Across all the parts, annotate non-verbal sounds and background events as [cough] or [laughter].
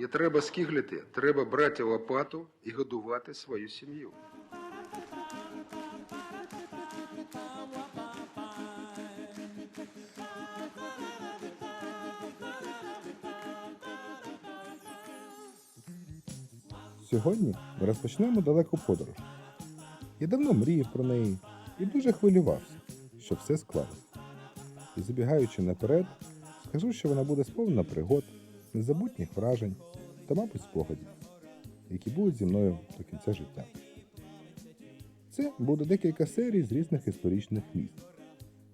Не треба скиглити, треба брати лопату і годувати свою сім'ю. Сьогодні ми розпочнемо далеку подорож. Я давно мріяв про неї і дуже хвилювався, що все склалося. І забігаючи наперед, скажу, що вона буде сповнена пригод, незабутніх вражень та, мабуть, спогадів, які будуть зі мною до кінця життя. Це буде декілька серій з різних історичних міст,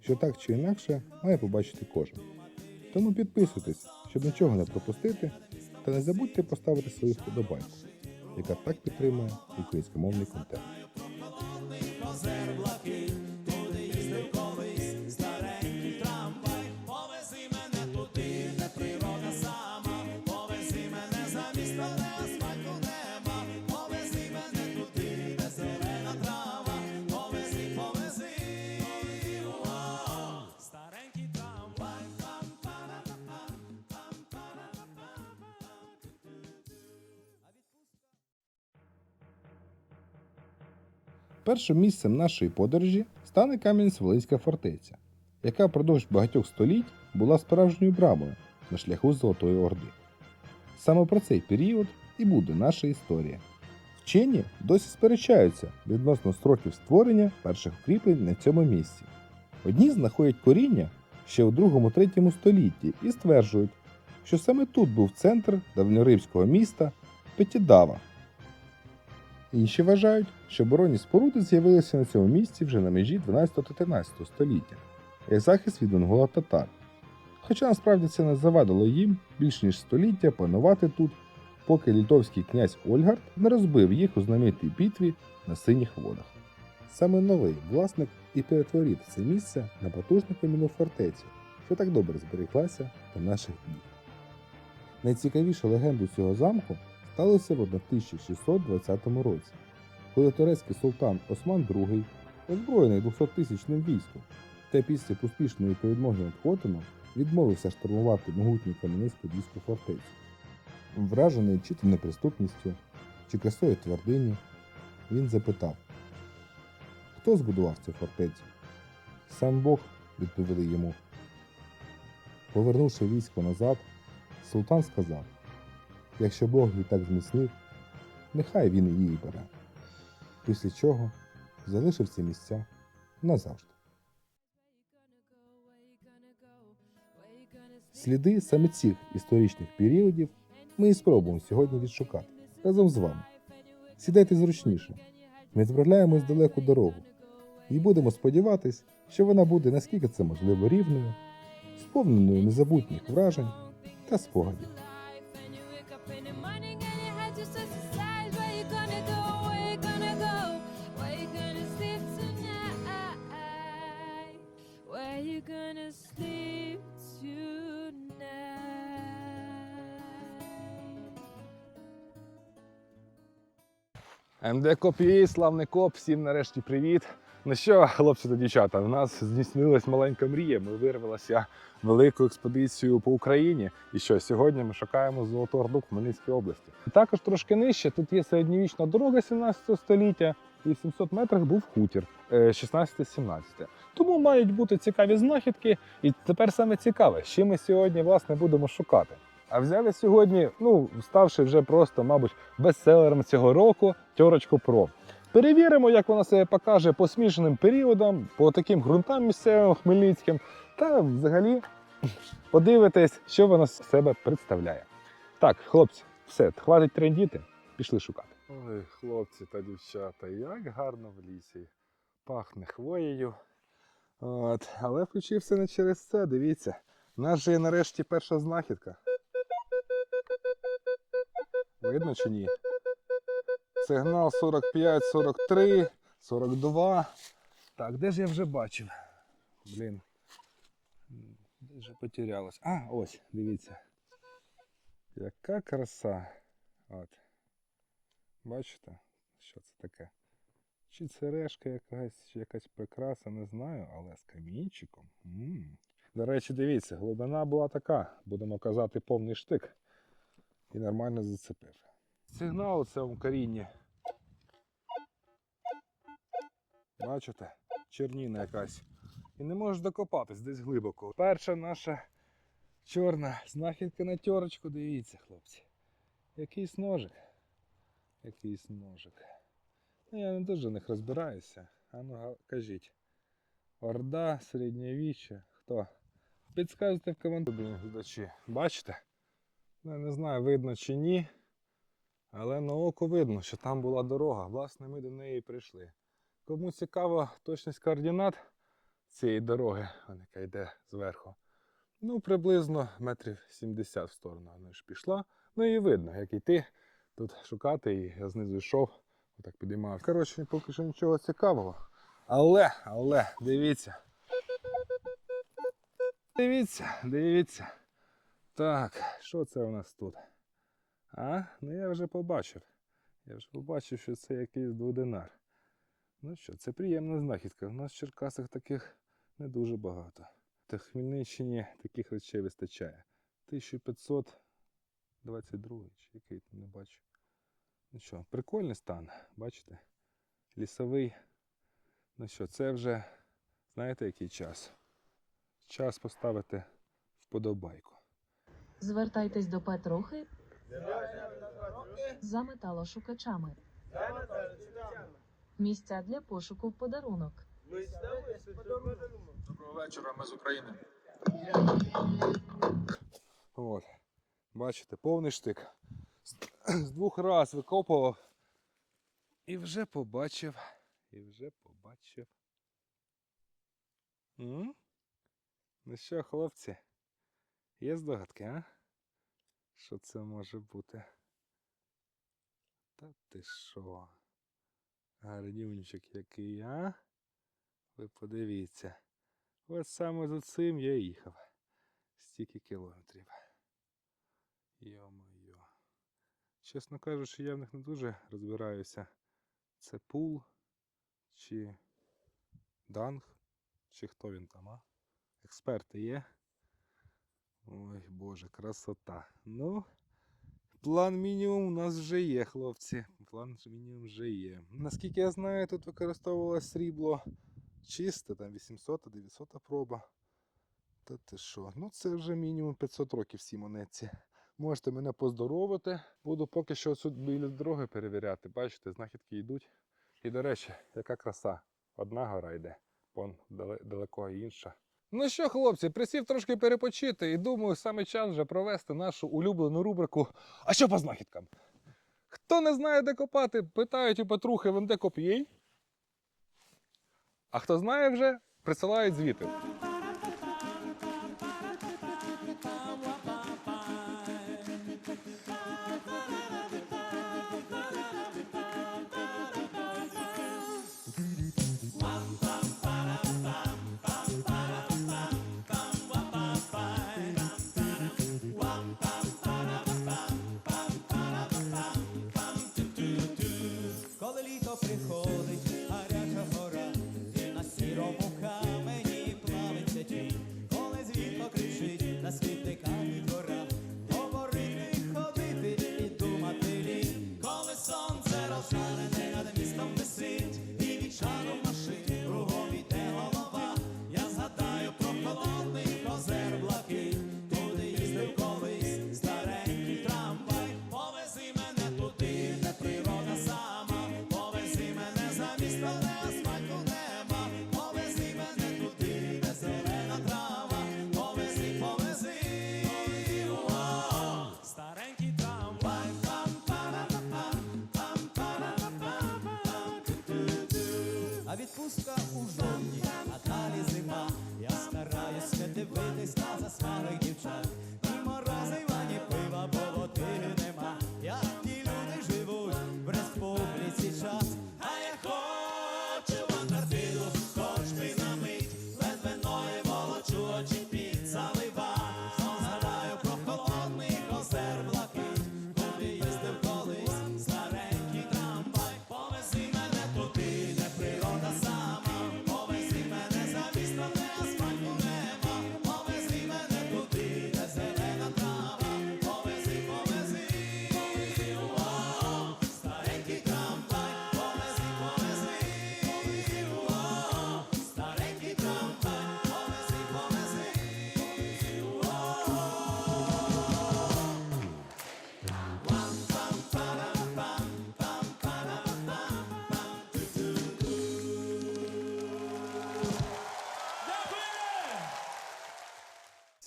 що так чи інакше має побачити кожен. Тому підписуйтесь, щоб нічого не пропустити, та не забудьте поставити свою вподобайку яка так підтримує українськомовний контент. Першим місцем нашої подорожі стане Кам'янець-Волинська фортеця, яка впродовж багатьох століть була справжньою брамою на шляху Золотої Орди. Саме про цей період і буде наша історія. Вчені досі сперечаються відносно строків створення перших укріплень на цьому місці. Одні знаходять коріння ще у 2-3 столітті і стверджують, що саме тут був центр давньоримського міста Петідава, Інші вважають, що оборонні споруди з'явилися на цьому місці вже на межі 12-13 століття, як захист від монгола татар. Хоча насправді це не завадило їм більш ніж століття панувати тут, поки літовський князь Ольгард не розбив їх у знаменитій битві на синіх водах. Саме новий власник і перетворив це місце на потужну кам'яну фортецю, що так добре зберіглася до наших днів. Найцікавіша легенда цього замку сталося в 1620 році, коли турецький султан Осман II, озброєний 200-тисячним військом, та після успішної перемоги над Хотином відмовився штурмувати могутню кам'янисту дійську фортецю. Вражений чи то неприступністю, чи красою твердині, він запитав, хто збудував цю фортецю? Сам Бог, відповіли йому. Повернувши військо назад, султан сказав, якщо Бог її так зміцнив, нехай він її бере. Після чого залишив ці місця назавжди. Сліди саме цих історичних періодів ми і спробуємо сьогодні відшукати разом з вами. Сідайте зручніше. Ми відправляємось далеку дорогу і будемо сподіватись, що вона буде наскільки це можливо рівною, сповненою незабутніх вражень та спогадів. МД Копій, славний коп, всім нарешті привіт. Ну що, хлопці та дівчата, у нас здійснилась маленька мрія. Ми вирвалися велику експедицію по Україні. І що сьогодні ми шукаємо Золоту Орду в Хмельницькій області. Також трошки нижче тут є середньовічна дорога 17 століття, і в 700 метрах був хутір е, 16-17. Тому мають бути цікаві знахідки. І тепер саме цікаве, що ми сьогодні власне будемо шукати. А взяли сьогодні, ну, ставши вже просто, мабуть, бестселером цього року Тьорочку Про. Перевіримо, як вона себе покаже по смішаним періодам, по таким ґрунтам місцевим хмельницьким, та взагалі [laughs] подивитись, що вона з себе представляє. Так, хлопці, все, хватить трендіти, пішли шукати. Ой, хлопці та дівчата, як гарно в лісі. Пахне хвоєю. От, але включився не через це, дивіться. У нас же є нарешті перша знахідка. Видно чи ні? Сигнал 45, 43, 42. Так, де ж я вже бачив? Блін. Де ж потерялось? А, ось, дивіться. Яка краса. От. Бачите, що це таке? Чи це решка якась, чи якась прикраса, не знаю, але з камінчиком. м До речі, дивіться, глибина була така, будемо казати, повний штик. І нормально зацепив. Сигнал у цьому корінні. Бачите? Черніна якась. І не можеш докопатись десь глибоко. Перша наша чорна знахідка на тьорочку, дивіться, хлопці. Якийсь ножик. Якийсь ножик. Ну, я не дуже в них розбираюся. А ну кажіть. Орда, середньовіччя. Хто? Підказуйте в коментарі. Бачите? Ну, Я не знаю, видно чи ні. Але на око видно, що там була дорога. Власне, ми до неї прийшли. Кому цікаво точність координат цієї дороги, яка йде зверху. Ну, приблизно метрів 70 в сторону вона ж пішла. Ну і видно, як йти тут шукати, і я знизу йшов, отак підіймав. Коротше, поки що нічого цікавого. Але, але, дивіться. Дивіться, дивіться. Так, що це у нас тут? А? Ну я вже побачив. Я вже побачив, що це якийсь дводинар. Ну що, це приємна знахідка. У нас в Черкасах таких не дуже багато. Та в Хмельниччині таких речей вистачає. 1522 чи який там не бачу. Ну що, прикольний стан, бачите? Лісовий. Ну що, це вже знаєте який час? Час поставити вподобайку. Звертайтесь до Петрухи за металошукачами. Місця для пошуку в подарунок. Доброго вечора, ми з України. От. Бачите, повний штик. З- З двох раз викопував. І вже побачив. І вже побачив. М? Ну що, хлопці? Є здогадки, а? Що це може бути? Та ти що? Гарнюнчик який, а? Ви подивіться. От саме за цим я їхав. Стільки кілометрів. Йо-моє. Чесно кажучи, я в них не дуже розбираюся. Це пул чи данг, чи хто він там, а? Експерти є. Ой Боже, красота. Ну, план мінімум у нас вже є, хлопці. План мінімум вже є. Наскільки я знаю, тут використовувалось срібло чисте, там 800-900 проба. Та ти що? Ну це вже мінімум 500 років всі монетці. Можете мене поздоровити. Буду поки що тут біля дороги перевіряти. Бачите, знахідки йдуть. І до речі, яка краса. Одна гора йде, вон далеко інша. Ну що, хлопці, присів трошки перепочити і думаю, саме час вже провести нашу улюблену рубрику. А що по знахідкам? Хто не знає, де копати, питають у Петрухи, він де коп'єй. А хто знає вже, присилають звіти.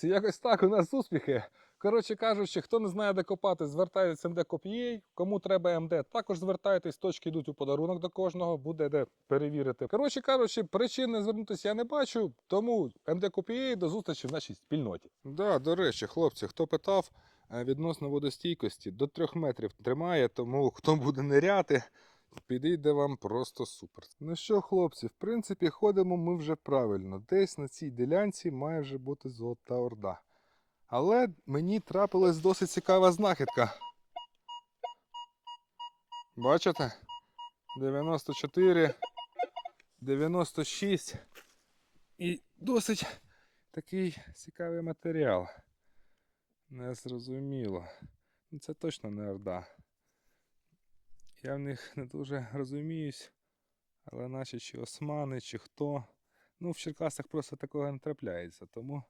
Хлопці, якось так у нас успіхи. Коротше кажучи, хто не знає, де копати, звертайтеся МД Коп'єй. Кому треба МД, також звертайтесь, точки йдуть у подарунок до кожного, буде де перевірити. Коротше кажучи, причин не звернутися я не бачу, тому МД Коп'єй до зустрічі в нашій спільноті. Да, до речі, хлопці, хто питав е, відносно водостійкості, до трьох метрів тримає, тому хто буде ниряти, підійде вам просто супер. Ну що, хлопці, в принципі, ходимо ми вже правильно. Десь на цій ділянці має вже бути золота орда. Але мені трапилась досить цікава знахідка. Бачите? 94, 96 і досить такий цікавий матеріал. Не зрозуміло. Ну, Це точно не орда. Я в них не дуже розуміюсь, але наче чи османи, чи хто. Ну, в Черкасах просто такого не трапляється, тому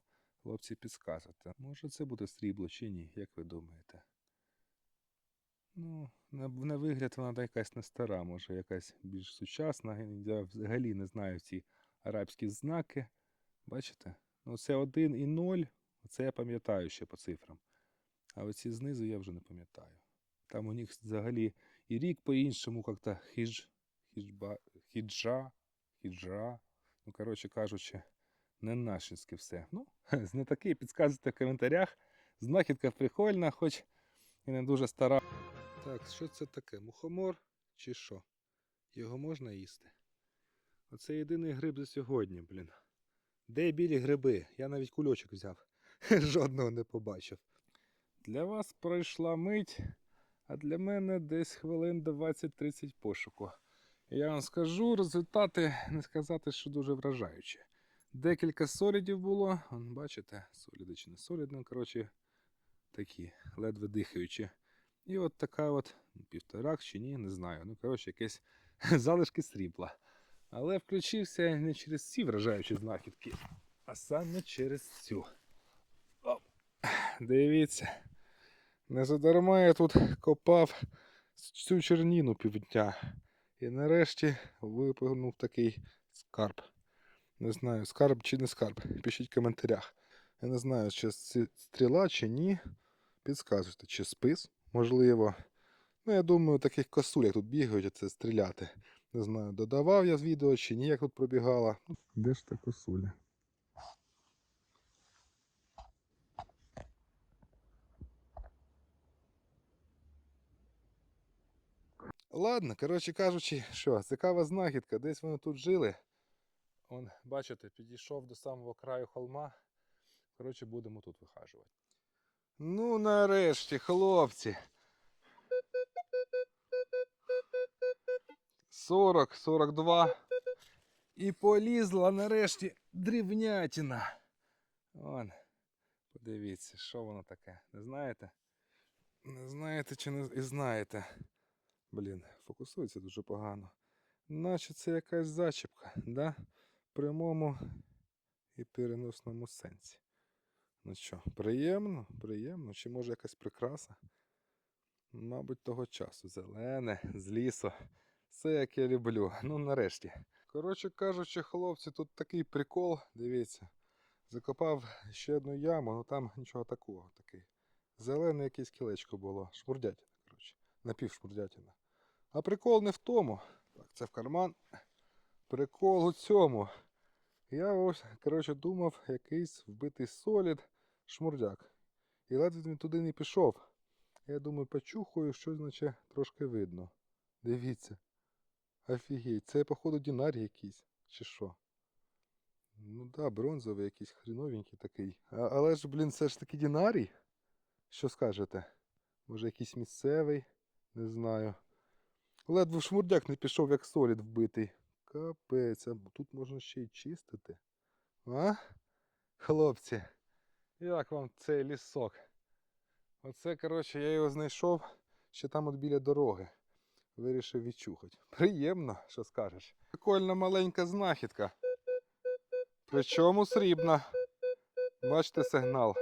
хлопці підскажете. Може це буде срібло чи ні, як ви думаєте? Ну, на, на вигляд вона якась не стара, може якась більш сучасна. Я взагалі не знаю ці арабські знаки. Бачите? Ну, це 1 і 0, це я пам'ятаю ще по цифрам. А оці знизу я вже не пам'ятаю. Там у них взагалі і рік по-іншому як-то хідж, хіджба, хіджа, хіджа. Ну, коротше кажучи, не нашинське все. Ну, [laughs] знатоки підказуйте в коментарях. Знахідка прикольна, хоч і не дуже стара. Так, що це таке? Мухомор чи що? Його можна їсти? Оце єдиний гриб за сьогодні, блін. Де білі гриби? Я навіть кульочок взяв. [laughs] Жодного не побачив. Для вас пройшла мить, а для мене десь хвилин 20-30 пошуку. Я вам скажу, результати не сказати, що дуже вражаючі. Декілька солідів було. Вон, бачите, соліди чи не соліди, ну, коротше, такі, ледве дихаючі. І от така от ну, півторак чи ні, не знаю. Ну, коротше, якесь [laughs] залишки срібла. Але включився не через ці вражаючі знахідки, а саме через цю. Оп. Дивіться. Не задарма я тут копав цю черніну півдня. І нарешті випигнув такий скарб. Не знаю, скарб чи не скарб. Пишіть в коментарях. Я не знаю, чи стріла, чи ні. Підсказуйте, чи спис, можливо. Ну, я думаю, таких косуль, як тут бігають, а це стріляти. Не знаю, додавав я з відео чи ні, як тут пробігала. Де ж та косуля? Ладно, коротше кажучи, [laughs] що, цікава знахідка, десь вони тут жили. Он, бачите, підійшов до самого краю холма. Коротше, будемо тут вихажувати. Ну, нарешті, хлопці. 40, 42. І полізла нарешті дрівнятина. Вон. Подивіться, що воно таке. Не знаєте? Не знаєте чи не і знаєте. Блін, фокусується дуже погано. Наче це якась зачіпка, да? Прямому і переносному сенсі. Ну що, приємно, приємно, чи може якась прикраса? Мабуть, того часу. Зелене, з лісу. Все як я люблю. Ну, нарешті. Коротше кажучи, хлопці, тут такий прикол, дивіться. Закопав ще одну яму, ну там нічого такого. Такий. Зелене якесь кілечко було. Шмурдятина, коротше. Напівшмурдятина. А прикол не в тому. Так, це в карман. Прикол у цьому. Я ось, коротше, думав, якийсь вбитий солід шмурдяк. І ледве він туди не пішов. Я думаю, почухаю, щось наче трошки видно. Дивіться. Офігеть, це, походу, дінарій якийсь, чи що? Ну да, бронзовий якийсь хріновенький такий. А, але ж, блін, це ж таки дінарій? Що скажете? Може якийсь місцевий? Не знаю. Ледве шмурдяк не пішов, як солід вбитий. Капець, а тут можна ще й чистити. А? Хлопці, як вам цей лісок? Оце, коротше, я його знайшов ще там от біля дороги. Вирішив відчухати. Приємно, що скажеш. Прикольна маленька знахідка. Причому срібна. Бачите сигнал.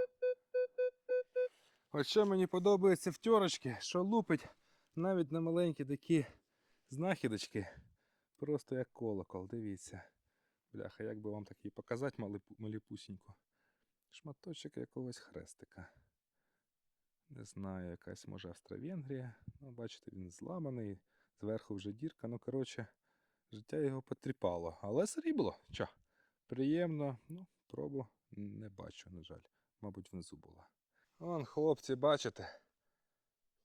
От що мені подобається в тьорочки, що лупить навіть на маленькі такі знахідочки. Просто як колокол, дивіться. Бляха, як би вам такий показати маліпусіньку. шматочок якогось хрестика. Не знаю, якась може Австро-Венгрія. Ну, бачите, він зламаний, зверху вже дірка. Ну, коротше, життя його потріпало. Але срібло. Чо? Приємно. Ну, пробу не бачу, на жаль. Мабуть, внизу була. Вон, хлопці, бачите?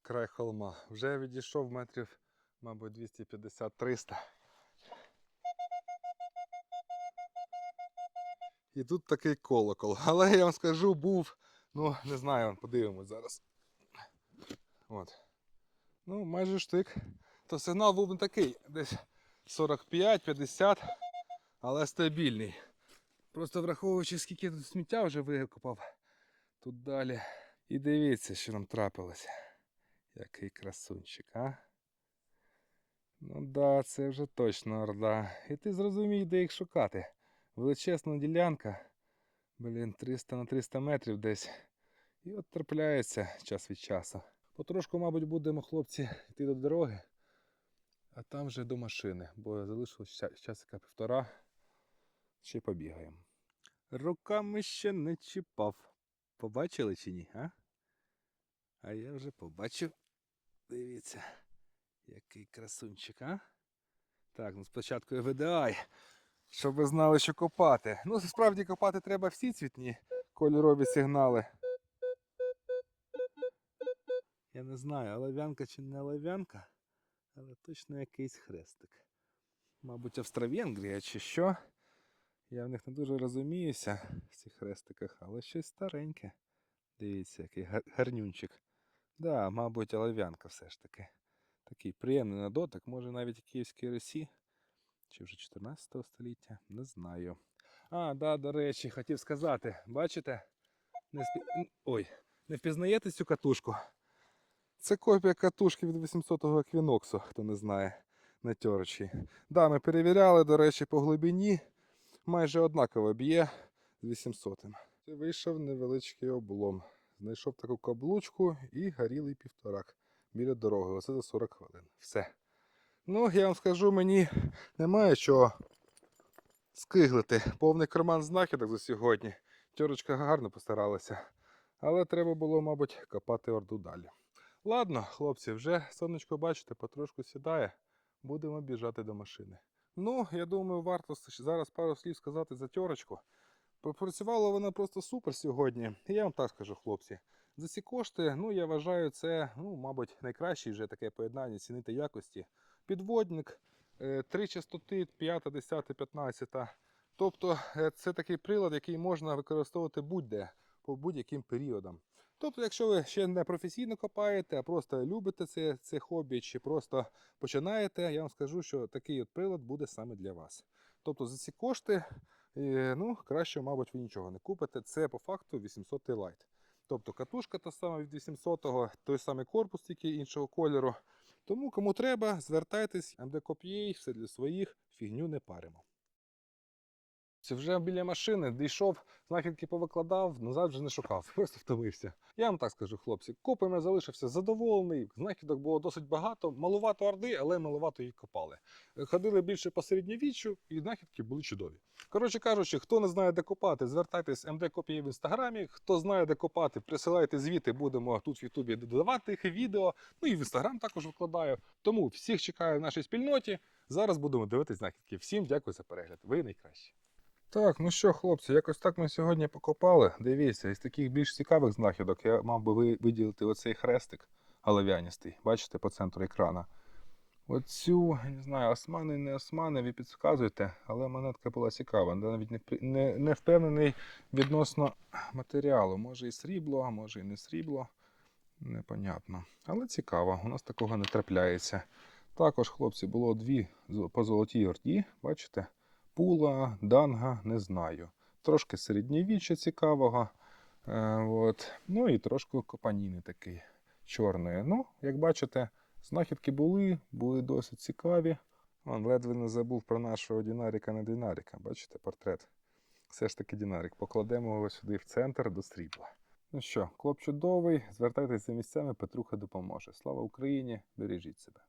Край холма. Вже відійшов метрів, мабуть, 250-300. І тут такий колокол. [laughs] Але я вам скажу, був, ну, не знаю, подивимось зараз. От. Ну, майже штик. То сигнал був не такий, десь 45-50, але стабільний. Просто враховуючи, скільки тут сміття вже викопав тут далі. І дивіться, що нам трапилося. Який красунчик, а? Ну да, це вже точно орда. І ти зрозумій, де їх шукати. Величезна ділянка. Блін, 300 на 300 метрів десь. І от трапляється час від часу. Потрошку, мабуть, будемо, хлопці, йти до дороги, а там вже до машини, бо залишилось ча- часика півтора. Ще побігаємо. Руками ще не чіпав. Побачили чи ні, а? А я вже побачив. Дивіться, який красунчик, а? Так, ну спочатку ВДА, щоб ви знали, що копати. Ну, справді копати треба всі цвітні кольорові сигнали. Я не знаю, олов'янка чи не олов'янка, але точно якийсь хрестик. Мабуть, Австро-Венгрія чи що. Я в них не дуже розуміюся в цих хрестиках, але щось стареньке. Дивіться, який гарнюнчик. Да, мабуть, олов'янка все ж таки. Такий приємний на може навіть Київській Русі, чи вже 14 століття, не знаю. А, да, до речі, хотів сказати, бачите? Не спі... Ой, не впізнаєте цю катушку? Це копія катушки від 800-го еквіноксу, хто не знає, на тьорочі. Да, ми перевіряли, до речі, по глибині майже однаково б'є з 800-м. Вийшов невеличкий облом. Знайшов таку каблучку і горілий півторак біля дороги. Оце за 40 хвилин. Все. Ну, я вам скажу, мені немає чого скиглити. Повний карман знахідок за сьогодні. Тьорочка гарно постаралася. Але треба було, мабуть, копати орду далі. Ладно, хлопці, вже сонечко, бачите, потрошку сідає. Будемо біжати до машини. Ну, я думаю, варто зараз пару слів сказати за тьорочку. Попрацювала вона просто супер сьогодні. Я вам так скажу, хлопці. За ці кошти, ну я вважаю, це, ну, мабуть, найкраще вже таке поєднання цінити якості. Підводник, е, три частоти, 5, 10, 15. Тобто е, це такий прилад, який можна використовувати будь-де по будь-яким періодам. Тобто, якщо ви ще не професійно копаєте, а просто любите це, це хобі, чи просто починаєте, я вам скажу, що такий от прилад буде саме для вас. Тобто за ці кошти, е, ну, краще, мабуть, ви нічого не купите. Це по факту 800 Lite. Тобто катушка та сама від 800-го, той самий корпус, тільки іншого кольору. Тому кому треба, звертайтесь, МД все для своїх, фігню не паримо. Це вже біля машини дійшов, знахідки повикладав, назад вже не шукав, [laughs] просто втомився. Я вам так скажу, хлопці, копами залишився задоволений. Знахідок було досить багато, малувато орди, але малувато їх копали. Ходили більше по середньовіччю, і знахідки були чудові. Коротше кажучи, хто не знає, де копати, звертайтесь МД копії в інстаграмі. Хто знає, де копати, присилайте звіти, будемо тут в Ютубі додавати їх відео. Ну і в інстаграм також викладаю. Тому всіх чекаю в нашій спільноті. Зараз будемо дивитись знахідки. Всім дякую за перегляд. Ви найкращі. Так, ну що, хлопці, якось так ми сьогодні покопали. Дивіться, із таких більш цікавих знахідок я мав би виділити оцей хрестик олов'яністий. Бачите, по центру екрана. Оцю, не знаю, османи, не османи, ви підказуєте, але монетка була цікава. Навіть не, не, не впевнений відносно матеріалу. Може і срібло, а може і не срібло. Непонятно. Але цікаво, у нас такого не трапляється. Також, хлопці, було дві по золотій орді, бачите? Пула, данга, не знаю. Трошки середньовіччя цікавого. Е, от. Ну і трошки копаніни такий чорної. Ну, як бачите, знахідки були, були досить цікаві. Вон, ледве не забув про нашого Дінаріка на Дінаріка. Бачите, портрет. Все ж таки Дінарік. Покладемо його сюди в центр до срібла. Ну що, клоп чудовий, звертайтеся місцями, Петруха допоможе. Слава Україні! Бережіть себе.